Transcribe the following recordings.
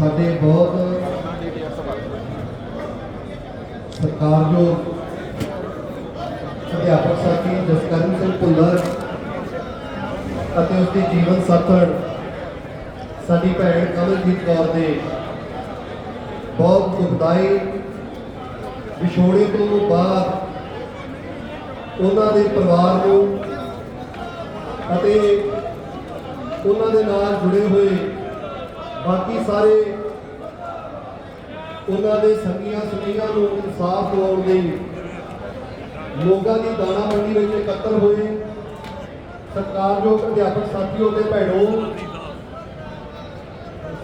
ਸਾਡੇ ਬਹੁਤ ਸਰਕਾਰਯੋਗ ਅਧਿਆਪਕ ਸਾਥੀ ਜਸਕਰਨ ਸਿੰਘ ਭੁੱਲਰ ਅਤੇ ਉਸਦੇ ਜੀਵਨ ਸਾਥਣ ਸਾਡੀ ਭੈਣ ਕਮਲਜੀਤ ਕੌਰ ਦੇ ਬਹੁਤ ਦੁਖਦਾਈ ਵਿਛੋੜੇ ਤੋਂ ਬਾਅਦ ਉਹਨਾਂ ਦੇ ਪਰਿਵਾਰ ਨੂੰ ਅਤੇ ਉਹਨਾਂ ਦੇ ਨਾਲ ਜੁੜੇ ਹੋਏ ਬਾਕੀ ਸਾਰੇ ਉਹਨਾਂ ਦੇ ਸੰਗੀਆਂ ਸੁਨੀਆਂ ਨੂੰ ਇਨਸਾਫ ਦਿਵਾਉਣ ਲਈ ਲੋਕਾਂ ਦੀ ਦਾਣਾ ਮੰਡੀ ਵਿੱਚ ਇਕੱਤਰ ਹੋਏ। ਸਤਿਕਾਰਯੋਗ ਅਧਿਆਪਕ ਸਾਥੀਓ ਤੇ ਭੈਣੋ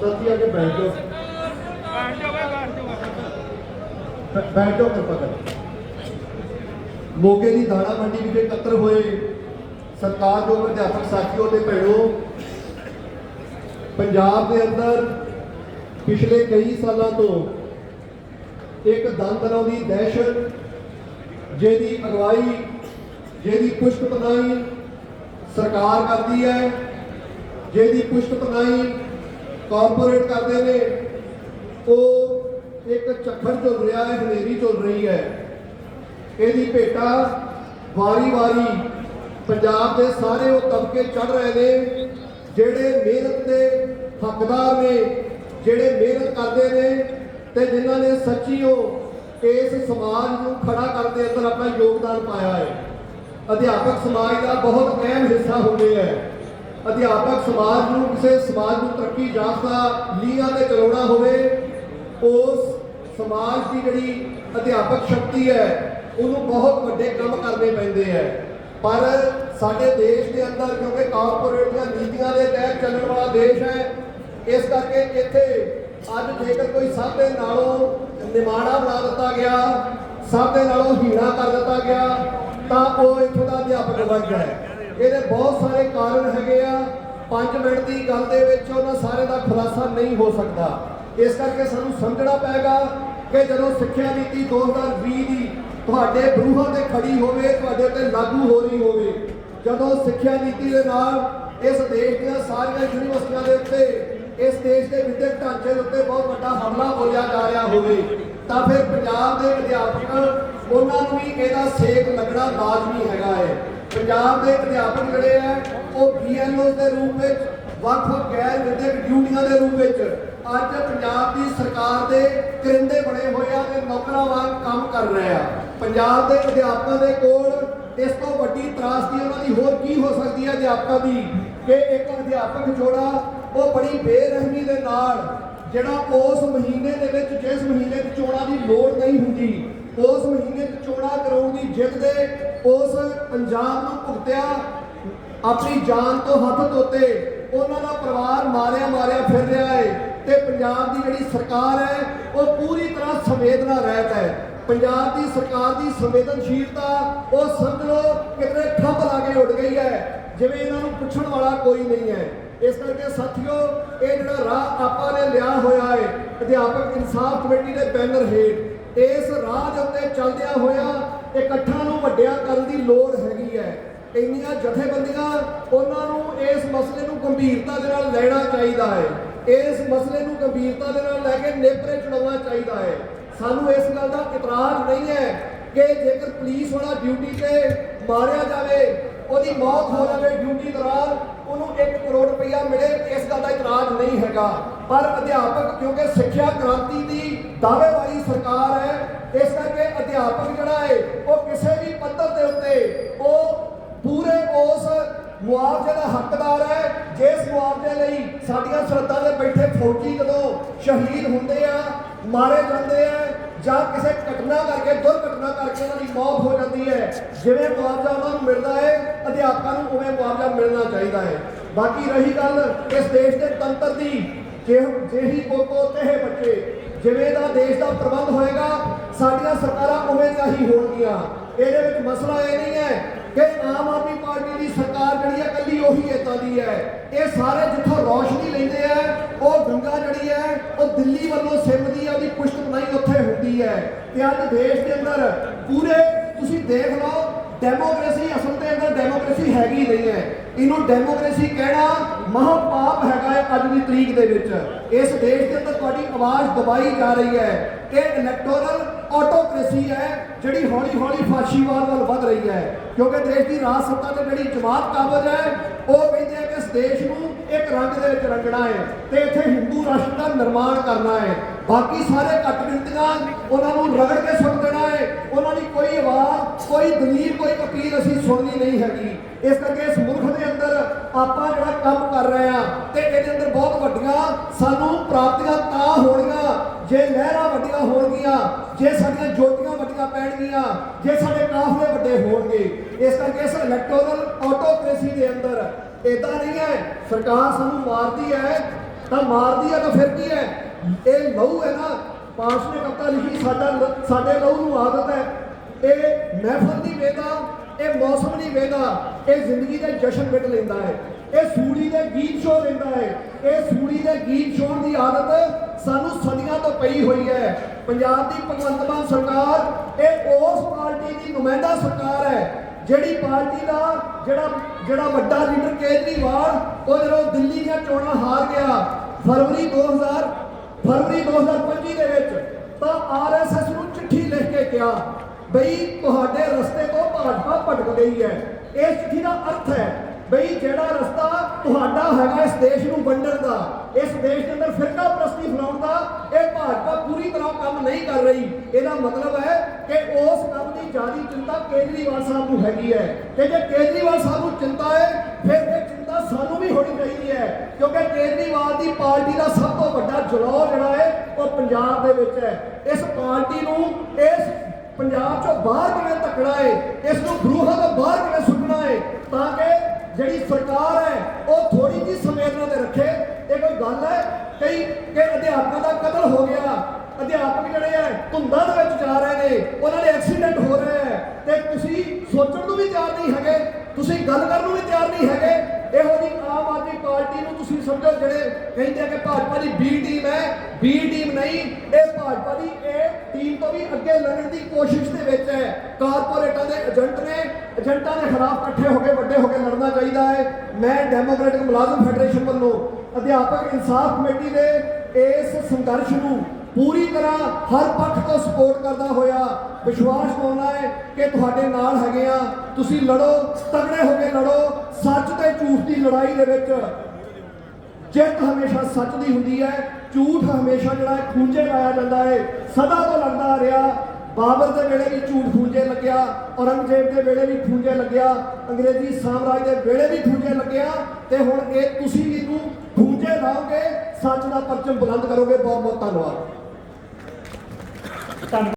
ਸਾਥੀ ਆ ਕੇ ਬੈਠ ਜਾਓ। ਬੈਠ ਜਾਓ ਕਿਰਪਾ ਕਰਕੇ। ਮੋਗੇ ਦੀ ਦਾਣਾ ਮੰਡੀ ਵਿੱਚ ਇਕੱਤਰ ਹੋਏ ਸਤਿਕਾਰਯੋਗ ਅਧਿਆਪਕ ਸਾਥੀਓ ਤੇ ਭੈਣੋ ਪੰਜਾਬ ਦੇ ਅੰਦਰ ਪਿਛਲੇ ਕਈ ਸਾਲਾਂ ਤੋਂ ਇੱਕ ਦੰਦਰਾਂ ਦੀ ਦਹਿਸ਼ਤ, ਜਿਹਦੀ ਅਗਵਾਈ, ਜਿਹਦੀ ਪੁਸ਼ਤਪਨਾਈ ਸਰਕਾਰ ਕਰਦੀ ਹੈ, ਜਿਹਦੀ ਪੁਸ਼ਤਪਨਾਈ ਕਾਰਪੋਰੇਟ ਕਰਦੇ ਨੇ, ਉਹ ਇੱਕ ਚੱਖੜ ਝੁੱਲ ਰਿਹਾ ਹੈ, ਹਨੇਰੀ ਝੁੱਲ ਰਹੀ ਹੈ। ਇਹਦੀ ਭੇਟਾ ਵਾਰੀ-ਵਾਰੀ ਪੰਜਾਬ ਦੇ ਸਾਰੇ ਉਹ ਤਬਕੇ ਚੜ ਰਹੇ ਨੇ, ਜਿਹੜੇ ਮਿਹਨਤ 'ਤੇ ਹੱਕਦਾਰ ਨੇ, ਜਿਹੜੇ ਮਿਹਨਤ ਕਰਦੇ ਨੇ ਤੇ ਜਿਨ੍ਹਾਂ ਨੇ ਸੱਚੀ ਸੱਚੀਓ ਇਸ ਸਮਾਜ ਨੂੰ ਖੜਾ ਕਰਨ ਦੇ ਅੰਦਰ ਆਪਣਾ ਯੋਗਦਾਨ ਪਾਇਆ ਹੈ। ਅਧਿਆਪਕ ਸਮਾਜ ਦਾ ਬਹੁਤ ਅਹਿਮ ਹਿੱਸਾ ਹੁੰਦੇ ਹੈ। ਅਧਿਆਪਕ ਸਮਾਜ ਨੂੰ, ਕਿਸੇ ਸਮਾਜ ਨੂੰ ਤਰੱਕੀ ਯਾਫਤਾ ਲੀਹਾਂ ਤੇ ਚਲਾਉਣਾ ਹੋਵੇ, ਉਸ ਸਮਾਜ ਦੀ ਜਿਹੜੀ ਅਧਿਆਪਕ ਸ਼ਕਤੀ ਹੈ, ਉਹਨੂੰ ਬਹੁਤ ਵੱਡੇ ਕੰਮ ਕਰਨੇ ਪੈਂਦੇ ਹੈ। ਪਰ ਸਾਡੇ ਦੇਸ਼ ਦੇ ਅੰਦਰ ਕਿਉਂਕਿ ਕਾਰਪੋਰੇਟ ਦੀਆਂ ਨੀਤੀਆਂ ਦੇ ਤਹਿਤ ਚੱਲਣ ਵਾਲਾ ਦੇਸ਼ ਹੈ ਇਸ ਕਰਕੇ ਇੱਥੇ ਅੱਜ ਜੇਕਰ ਕੋਈ ਸਭ ਦੇ ਨਾਲੋਂ ਨਿਮਾਣਾ ਬਣਾ ਦਿੱਤਾ ਗਿਆ, ਸਭ ਦੇ ਨਾਲੋਂ ਹੀਣਾ ਕਰ ਦਿੱਤਾ ਗਿਆ, ਤਾਂ ਉਹ ਇੱਥੋਂ ਦਾ ਅਧਿਆਪਕ ਵਰਗ ਹੈ। ਇਹਦੇ ਬਹੁਤ ਸਾਰੇ ਕਾਰਨ ਹੈਗੇ ਆ। 5 ਮਿੰਟ ਦੀ ਗੱਲ ਦੇ ਵਿੱਚ ਉਹਨਾਂ ਸਾਰੇ ਦਾ ਖੁਲਾਸਾ ਨਹੀਂ ਹੋ ਸਕਦਾ। ਇਸ ਕਰਕੇ ਸਾਨੂੰ ਸਮਝਣਾ ਪਏਗਾ ਕਿ ਜਦੋਂ ਸਿੱਖਿਆ ਨੀਤੀ 2020 ਦੀ ਤੁਹਾਡੇ ਬਰੂਹਾਂ ਤੇ ਖੜੀ ਹੋਵੇ, ਤੁਹਾਡੇ ਉੱਤੇ ਲਾਗੂ ਹੋ ਰਹੀ ਹੋਵੇ, ਜਦੋਂ ਸਿੱਖਿਆ ਨੀਤੀ ਦੇ ਨਾਲ ਇਸ ਦੇਸ਼ ਦੀਆਂ ਸਾਰੀਆਂ ਯੂਨੀਵਰਸਿਟੀਆਂ ਦੇ ਉੱਤੇ ਇਸ ਦੇਸ਼ ਦੇ ਵਿਦਿਅਕ ਢਾਂਚੇ ਦੇ ਉੱਤੇ ਬਹੁਤ ਵੱਡਾ ਹਮਲਾ ਬੋਲਿਆ ਜਾ ਰਿਹਾ ਹੋਵੇ, ਤਾਂ ਫਿਰ ਪੰਜਾਬ ਦੇ ਅਧਿਆਪਕ ਉਹਨਾਂ ਨੂੰ ਵੀ ਇਹਦਾ ਸੇਕ ਲੱਗਣਾ ਲਾਜ਼ਮੀ ਹੈਗਾ ਹੈ। ਪੰਜਾਬ ਦੇ ਅਧਿਆਪਕ ਜਿਹੜੇ ਆ ਉਹ ਬੀਐਲਓ ਦੇ ਰੂਪ ਵਿੱਚ, ਵੱਖ-ਵੱਖ ਗੈਰ ਵਿਦਿਅਕ ਡਿਊਟੀਆਂ ਦੇ ਰੂਪ ਵਿੱਚ ਅੱਜ ਪੰਜਾਬ ਦੀ ਸਰਕਾਰ ਦੇ ਕਰਿੰਦੇ ਬਣੇ ਹੋਏ ਆ ਤੇ ਨੌਕਰਾਂ ਵਾਂਗ ਕੰਮ ਕਰ ਰਹੇ ਆ। ਪੰਜਾਬ ਦੇ ਅਧਿਆਪਕਾਂ ਦੇ ਕੋਲ ਇਸ ਤੋਂ ਵੱਡੀ ਤਰਾਸਦੀ ਉਹਨਾਂ ਦੀ ਹੋਰ ਕੀ ਹੋ ਸਕਦੀ ਹੈ ਅਧਿਆਪਕਾਂ ਦੀ? ਕਿ ਇੱਕ ਅਧਿਆਪਕ ਜੋੜਾ ਉਹ ਬੜੀ ਬੇਰਹਿਮੀ ਦੇ ਨਾਲ ਜਿਹੜਾ ਉਸ ਮਹੀਨੇ ਦੇ ਵਿੱਚ, ਜਿਸ ਮਹੀਨੇ 'ਚ ਚੋਣਾਂ ਦੀ ਲੋੜ ਨਹੀਂ ਹੁੰਦੀ, ਉਸ ਮਹੀਨੇ 'ਚ ਚੋਣਾਂ ਕਰਾਉਣ ਦੀ ਜਿੱਦ ਦੇ ਉਸ ਅੰਜਾਮ ਨੂੰ ਭੁਗਤਿਆ, ਆਪਣੀ ਜਾਨ ਤੋਂ ਹੱਥ ਧੋਤੇ, ਉਹਨਾਂ ਦਾ ਪਰਿਵਾਰ ਮਾਰਿਆ ਮਾਰਿਆ ਫਿਰ ਰਿਹਾ ਹੈ ਤੇ ਪੰਜਾਬ ਦੀ ਜਿਹੜੀ ਸਰਕਾਰ ਹੈ, ਉਹ ਪੂਰੀ ਤਰ੍ਹਾਂ ਸੰਵੇਦਨਾ ਰਹਿਤ ਹੈ। ਪੰਜਾਬ ਦੀ ਸਰਕਾਰ ਦੀ ਸੰਵੇਦਨਸ਼ੀਲਤਾ, ਉਹ ਸਮਝ ਲਓ ਕਿਤੇ ਠੱਪ ਲਾ ਕੇ ਉੱਡ ਗਈ ਹੈ, ਜਿਵੇਂ ਇਹਨਾਂ ਨੂੰ ਪੁੱਛਣ ਵਾਲਾ ਕੋਈ ਨਹੀਂ ਹੈ। ਇਸ ਕਰਕੇ ਸਾਥੀਓ, ਇਹ ਜਿਹੜਾ ਰਾਹ ਆਪਾਂ ਨੇ ਲਿਆ ਹੋਇਆ ਹੈ, ਅਧਿਆਪਕ ਇਨਸਾਫ ਕਮੇਟੀ ਦੇ ਬੈਨਰ ਹੇਠ, ਇਸ ਰਾਹ ਦੇ ਉੱਤੇ ਚੱਲਦਿਆਂ ਹੋਇਆ ਇਕੱਠਾਂ ਨੂੰ ਵੱਡਿਆ ਕਰਨ ਦੀ ਲੋੜ ਹੈਗੀ ਹੈ। ਇੰਨੀਆਂ ਜਥੇਬੰਦੀਆਂ, ਉਹਨਾਂ ਨੂੰ ਇਸ ਮਸਲੇ ਨੂੰ ਗੰਭੀਰਤਾ ਦੇ ਨਾਲ ਲੈਣਾ ਚਾਹੀਦਾ ਹੈ। ਇਸ ਮਸਲੇ ਨੂੰ ਗੰਭੀਰਤਾ ਦੇ ਨਾਲ ਲੈ ਕੇ ਨੇਪਰੇ ਚੜਾਉਣਾ ਚਾਹੀਦਾ ਹੈ। ਸਾਨੂੰ ਇਸ ਗੱਲ ਦਾ ਇਤਰਾਜ਼ ਨਹੀਂ ਹੈ ਕਿ ਜੇਕਰ ਪੁਲਿਸ ਵਾਲਾ ਡਿਊਟੀ ਤੇ ਮਾਰਿਆ ਜਾਵੇ ਉਹਦੀ ਮੌਤ ਹੋ ਜਾਵੇ ਡਿਊਟੀ ਦੌਰਾਨ ਉਹਨੂੰ 1 ਕਰੋੜ ਰੁਪਇਆ ਮਿਲੇ, ਇਸ ਗੱਲ ਦਾ ਇਤਰਾਜ਼ ਨਹੀਂ ਹੈਗਾ। ਪਰ ਅਧਿਆਪਕ, ਕਿਉਂਕਿ ਸਿੱਖਿਆ ਕ੍ਰਾਂਤੀ ਦੀ ਦਾਅਵੇ ਸਰਕਾਰ ਹੈ, ਇਸ ਕਰਕੇ ਅਧਿਆਪਕ ਜਿਹੜਾ ਹੈ, ਉਹ ਕਿਸੇ ਵੀ ਪੱਧਰ ਦੇ ਉੱਤੇ ਉਹ ਪੂਰੇ ਉਸ ਮੁਆਵਜ਼ੇ ਦਾ ਹੱਕਦਾਰ ਹੈ, ਜਿਸ ਮੁਆਵਜ਼ੇ ਲਈ ਸਾਡੀਆਂ ਸਰਹੱਦਾਂ ਦੇ ਬੈਠੇ ਫੌਜੀ ਜਦੋਂ ਸ਼ਹੀਦ ਹੁੰਦੇ ਆ, ਮਾਰੇ ਜਾਂਦੇ ਆ ਜਾਂ ਕਿਸੇ ਘਟਨਾ ਕਰਕੇ, ਦੁਰਘਟਨਾ ਕਰਕੇ ਉਹਨਾਂ ਦੀ ਮੌਤ ਹੋ ਜਾਂਦੀ ਹੈ। ਜਿਵੇਂ ਮੁਆਵਜ਼ਾ ਉਹਨਾਂ ਨੂੰ ਮਿਲਦਾ ਹੈ, ਅਧਿਆਪਕਾਂ ਨੂੰ ਉਵੇਂ ਮੁਆਵਜ਼ਾ ਮਿਲਣਾ ਚਾਹੀਦਾ ਹੈ। ਬਾਕੀ ਰਹੀ ਗੱਲ ਇਸ ਦੇਸ਼ ਦੇ ਤੰਤਰ ਦੀ ਜਿਹੋ ਜਿਹੀ ਕੋਕੋ ਤਹਿ ਬੱਚੇ, ਜਿਵੇਂ ਦਾ ਦੇਸ਼ ਦਾ ਪ੍ਰਬੰਧ ਹੋਏਗਾ, ਸਾਡੀਆਂ ਸਰਕਾਰਾਂ ਉਵੇਂ ਦੀਆਂ ਹੀ ਹੋਣਗੀਆਂ। ਇਹਦੇ ਵਿੱਚ ਮਸਲਾ ਇਹ ਨਹੀਂ ਹੈ ਕਿ ਆਮ ਆਦਮੀ ਪਾਰਟੀ ਦੀ ਸਰਕਾਰ ਜਿਹੜੀ ਹੈ ਕੱਲੀ ਉਹੀ ਇਦਾਂ ਦੀ ਹੈ। ਇਹ ਸਾਰੇ ਜਿੱਥੋਂ ਰੋਸ਼ਨੀ ਲੈਂਦੇ ਆ, ਉਹ ਗੰਗਾ ਜਿਹੜੀ ਹੈ, ਉਹ ਦਿੱਲੀ ਵੱਲੋਂ ਸਿਮਦੀ ਆ ਉਹਦੀ ਪੁਸ਼ਟ ਬਣਾਈ ਹੈ ਤੇ ਅੱਜ ਦੇਸ਼ ਦੇ ਅੰਦਰ ਪੂਰੇ ਤੁਸੀਂ ਦੇਖ ਲਓ ਡੈਮੋਕ੍ਰੇਸੀ ਅਸਲ ਦੇ ਅੰਦਰ ਡੈਮੋਕ੍ਰੇਸੀ ਹੈਗੀ ਨਹੀਂ ਹੈ। ਇਹਨੂੰ ਡੈਮੋਕ੍ਰੇਸੀ ਕਹਿਣਾ ਮਹਾਪਾਪ ਹੈਗਾ ਹੈ ਅੱਜ ਦੀ ਤਰੀਕ ਦੇ ਵਿੱਚ। ਇਸ ਦੇਸ਼ ਦੇ ਅੰਦਰ ਤੁਹਾਡੀ ਆਵਾਜ਼ ਦਬਾਈ ਜਾ ਰਹੀ ਹੈ। ਇਹ ਇਲੈਕਟੋਰਲ ਆਟੋਕ੍ਰੇਸੀ ਹੈ, ਜਿਹੜੀ ਹੌਲੀ ਹੌਲੀ ਫਾਸ਼ੀਵਾਦ ਵੱਲ ਵੱਧ ਰਹੀ ਹੈ। ਕਿਉਂਕਿ ਦੇਸ਼ ਦੀ ਰਾਜ ਸੱਤਾ ਤੇ ਜਿਹੜੀ ਜਮਾਤ ਕਾਬਜ ਹੈ, ਉਹ ਕਹਿੰਦੇ ਆ ਕਿ ਇਸ ਦੇਸ਼ ਨੂੰ ਇੱਕ ਰੰਗ ਦੇ ਵਿੱਚ ਰੰਗਣਾ ਹੈ ਤੇ ਇੱਥੇ ਹਿੰਦੂ ਰਾਸ਼ਟਰ ਦਾ ਨਿਰਮਾਣ ਕਰਨਾ ਹੈ। ਬਾਕੀ ਸਾਰੇ ਘੱਟ ਗਿਣਤੀਆਂ ਉਹਨਾਂ ਨੂੰ ਰਗੜ ਕੇ ਸੁੱਟ ਦੇਣਾ ਹੈ। ਉਹਨਾਂ ਦੀ ਕੋਈ ਆਵਾਜ਼, ਕੋਈ ਦਲੀਲ, ਕੋਈ ਅਪੀਲ ਅਸੀਂ ਸੁਣਨੀ ਨਹੀਂ ਹੈਗੀ। ਇਸ ਕਰਕੇ ਇਸ ਮੁਲਕ ਦੇ ਅੰਦਰ ਆਪਾਂ ਜਿਹੜਾ ਕੰਮ ਕਰ ਰਹੇ ਆ ਤੇ ਇਹਦੇ ਅੰਦਰ ਬਹੁਤ ਵੱਡੀਆਂ ਸਾਨੂੰ ਪ੍ਰਾਪਤੀਆਂ ਤਾਂ ਹੋਣਗੀਆਂ। ਜੇ ਲਹਿਰਾਂ ਵੱਡੀਆਂ ਹੋਣਗੀਆਂ, ਜੇ ਸਾਡੀਆਂ ਜੋਤੀਆਂ ਵੱਡੀਆਂ ਪੈਣਗੀਆਂ, ਜੇ ਸਾਡੇ ਕਾਫਲੇ ਵੱਡੇ ਹੋਣਗੇ। ਇਸ ਕਰਕੇ ਇਸ ਇਲੈਕਟੋਰਲ ਆਟੋਕ੍ਰੇਸੀ ਦੇ ਅੰਦਰ ਇਦਾਂ ਨਹੀਂ ਹੈ। ਸਰਕਾਰ ਸਾਨੂੰ ਮਾਰਦੀ ਹੈ, ਤਾਂ ਮਾਰਦੀ ਹੈ ਤਾਂ ਫਿਰ ਕੀ ਹੈ? ਇਹ ਲਹੂ ਹੈ ਨਾ। ਪਾਸ ਨੇ ਕਵਿਤਾ ਲਿਖੀ, ਸਾਡਾ ਲ- ਸਾਡੇ ਲਹੂ ਨੂੰ ਆਦਤ ਹੈ। ਇਹ ਮਹਿਫਲ ਦੀ ਵੇਦਾ, ਇਹ ਮੌਸਮ ਦੀ ਵੇਦਾ, ਇਹ ਜ਼ਿੰਦਗੀ ਦੇ ਜਸ਼ਨ ਵਿੱਚ ਲੈਂਦਾ ਹੈ। ਇਹ ਸੂੜੀ ਦੇ ਗੀਤ ਸ਼ੋ ਲੈਂਦਾ ਹੈ। ਇਹ ਸੂੜੀ ਦੇ ਗੀਤ ਸ਼ੋਣ ਦੀ ਆਦਤ ਸਾਨੂੰ ਸਦੀਆਂ ਤੋਂ ਪਈ ਹੋਈ ਹੈ। ਪੰਜਾਬ ਦੀ ਭਗਵੰਤ ਮਾਨ ਸਰਕਾਰ, ਇਹ ਉਸ ਪਾਰਟੀ ਦੀ ਨੁਮਾਇੰਦਾ ਸਰਕਾਰ ਹੈ, ਜਿਹੜੀ ਪਾਰਟੀ ਦਾ ਜਿਹੜਾ ਜਿਹੜਾ ਵੱਡਾ ਲੀਡਰ ਕੇਜਰੀਵਾਲ, ਉਹ ਜਦੋਂ ਦਿੱਲੀ ਦੀਆਂ ਚੋਣਾਂ ਹਾਰ ਗਿਆ, ਫਰਵਰੀ 2000 ਫਰਵਰੀ 2025 ਦੇ ਵਿੱਚ ਤਾਂ ਆਰਐਸਐਸ ਨੂੰ ਚਿੱਠੀ ਲਿਖ ਕੇ ਕਿਹਾ ਬਈ ਤੁਹਾਡੇ ਰਸਤੇ ਤੋਂ ਭਾਜਪਾ ਭਟਕ ਗਈ ਹੈ। ਇਸ ਚਿੱਠੀ ਦਾ ਅਰਥ ਹੈ ਬਈ ਜਿਹੜਾ ਰਸਤਾ ਤੁਹਾਡਾ ਹੈਗਾ ਇਸ ਦੇਸ਼ ਨੂੰ ਵੰਡਣ ਦਾ, ਇਸ ਦੇਸ਼ ਦੇ ਅੰਦਰ ਫਿਰਕਾ ਪ੍ਰਸਤੀ ਫੈਲਾਉਣ ਦਾ, ਇਹ ਭਾਜਪਾ ਪੂਰੀ ਤਰ੍ਹਾਂ ਕੰਮ ਨਹੀਂ ਕਰ ਰਹੀ। ਇਹਦਾ ਮਤਲਬ ਹੈ ਕਿ ਉਸ ਕੰਮ ਦੀ ਜਾਰੀ ਚਿੰਤਾ ਕੇਜਰੀਵਾਲ ਸਾਹਿਬ ਨੂੰ ਹੈਗੀ ਹੈ। ਤੇ ਜੇ ਕੇਜਰੀਵਾਲ ਸਾਹਿਬ ਨੂੰ ਚਿੰਤਾ ਹੈ, ਫਿਰ ਇਹ ਸਾਨੂੰ ਵੀ ਹੋਣੀ ਚਾਹੀਦੀ ਹੈ, ਕਿਉਂਕਿ ਕੇਜਰੀਵਾਲ ਦੀ ਪਾਰਟੀ ਦਾ ਸਭ ਤੋਂ ਵੱਡਾ ਜਲਾਉ ਜਿਹੜਾ ਹੈ, ਉਹ ਪੰਜਾਬ ਦੇ ਵਿੱਚ ਹੈ। ਇਸ ਪਾਰਟੀ ਨੂੰ ਇਸ ਪੰਜਾਬ ਚੋਂ ਬਾਹਰ ਕਿਵੇਂ ਧੱਕਣਾ ਹੈ, ਇਸ ਨੂੰ ਬਰੂਹਾਂ ਤੋਂ ਬਾਹਰ ਕਿਵੇਂ ਸੁੱਟਣਾ ਹੈ, ਤਾਂ ਕਿ ਜਿਹੜੀ ਸਰਕਾਰ ਹੈ, ਉਹ ਥੋੜੀ ਜਿਹੀ ਸੰਵੇਦਨਾ ਤੇ ਰੱਖੇ। ਇਹ ਕੋਈ ਗੱਲ ਹੈ ਕਈ ਕਿ ਅਧਿਆਪਕਾਂ ਦਾ ਕਤਲ ਹੋ ਗਿਆ? ਅਧਿਆਪਕ ਜਿਹੜੇ ਹੈ, ਧੁੰਦਾਂ ਦੇ ਵਿੱਚ ਜਾ ਰਹੇ ਨੇ, ਉਹਨਾਂ ਦੇ ਐਕਸੀਡੈਂਟ ਹੋ ਰਹੇ ਹੈ। ਤੇ ਤੁਸੀਂ ਸੋਚਣ ਨੂੰ ਵੀ ਤਿਆਰ ਨਹੀਂ ਹੈਗੇ। ਤੁਸੀਂ ਗੱਲ ਕਰਨ ਨੂੰ ਵੀ ਤਿਆਰ ਨਹੀਂ ਹੈਗੇ ਇਹੋ ਜਿਹੀ ਆਮ ਆਦਮੀ ਪਾਰਟੀ ਨੂੰ ਜਿਹੜੇ ਕਹਿੰਦੇ ਆ ਕਿ ਭਾਜਪਾ ਦੀ ਬੀ ਟੀਮ ਹੈ ਬੀ ਟੀਮ ਨਹੀਂ, ਇਹ ਭਾਜਪਾ ਦੀ ਇਹ ਟੀਮ ਤੋਂ ਵੀ ਅੱਗੇ ਲੜਨ ਦੀ ਕੋਸ਼ਿਸ਼ ਦੇ ਵਿੱਚ ਹੈ। ਕਾਰਪੋਰੇਟਾਂ ਦੇ ਏਜੰਟ ਨੇ, ਏਜੰਟਾਂ ਦੇ ਖਿਲਾਫ ਇਕੱਠੇ ਹੋ ਕੇ, ਵੱਡੇ ਹੋ ਕੇ ਲੜਨਾ ਚਾਹੀਦਾ ਹੈ। ਮੈਂ ਡੈਮੋਕ੍ਰੈਟਿਕ ਮੁਲਾਜ਼ਮ ਫੈਡਰੇਸ਼ਨ ਵੱਲੋਂ ਅਧਿਆਪਕ ਇਨਸਾਫ ਕਮੇਟੀ ਦੇ ਇਸ ਸੰਘਰਸ਼ ਨੂੰ ਪੂਰੀ ਤਰ੍ਹਾਂ ਹਰ ਪੱਖ ਤੋਂ ਸਪੋਰਟ ਕਰਦਾ ਹੋਇਆ ਵਿਸ਼ਵਾਸ ਪਾਉਣਾ ਹੈ ਕਿ ਤੁਹਾਡੇ ਨਾਲ ਹੈਗੇ ਆ। ਤੁਸੀਂ ਲੜੋ ਤਗੜੇ ਹੋ ਕੇ ਲੜੋ, ਸੱਚ ਤੇ ਝੂਠ ਦੀ ਲੜਾਈ ਦੇ ਵਿੱਚ ਜਿੱਤ ਹਮੇਸ਼ਾ ਸੱਚ ਦੀ ਹੁੰਦੀ ਹੈ, ਝੂਠ ਹਮੇਸ਼ਾ ਜਿਹੜਾ ਹੈ ਖੂੰਜੇ ਲਾਇਆ ਜਾਂਦਾ ਹੈ। ਸਦਾ ਤੋਂ ਲੜਦਾ ਆ ਰਿਹਾ। ਬਾਬਰ ਦੇ ਵੇਲੇ ਵੀ ਝੂਠ ਖੂੰਜੇ ਲੱਗਿਆ, ਔਰੰਗਜ਼ੇਬ ਦੇ ਵੇਲੇ ਵੀ ਖੂੰਜੇ ਲੱਗਿਆ, ਅੰਗਰੇਜ਼ੀ ਸਾਮਰਾਜ ਦੇ ਵੇਲੇ ਵੀ ਖੂੰਜੇ ਲੱਗਿਆ। ਤੇ ਹੁਣ ਇਹ ਤੁਸੀਂ ਵੀ ਇਹਨੂੰ ਖੂੰਜੇ ਲਾਓਗੇ, ਸੱਚ ਦਾ ਪਰਚਮ ਬੁਲੰਦ ਕਰੋਗੇ। ਬਹੁਤ ਬਹੁਤ ਧੰਨਵਾਦ। ਧੰਨਵਾਦ।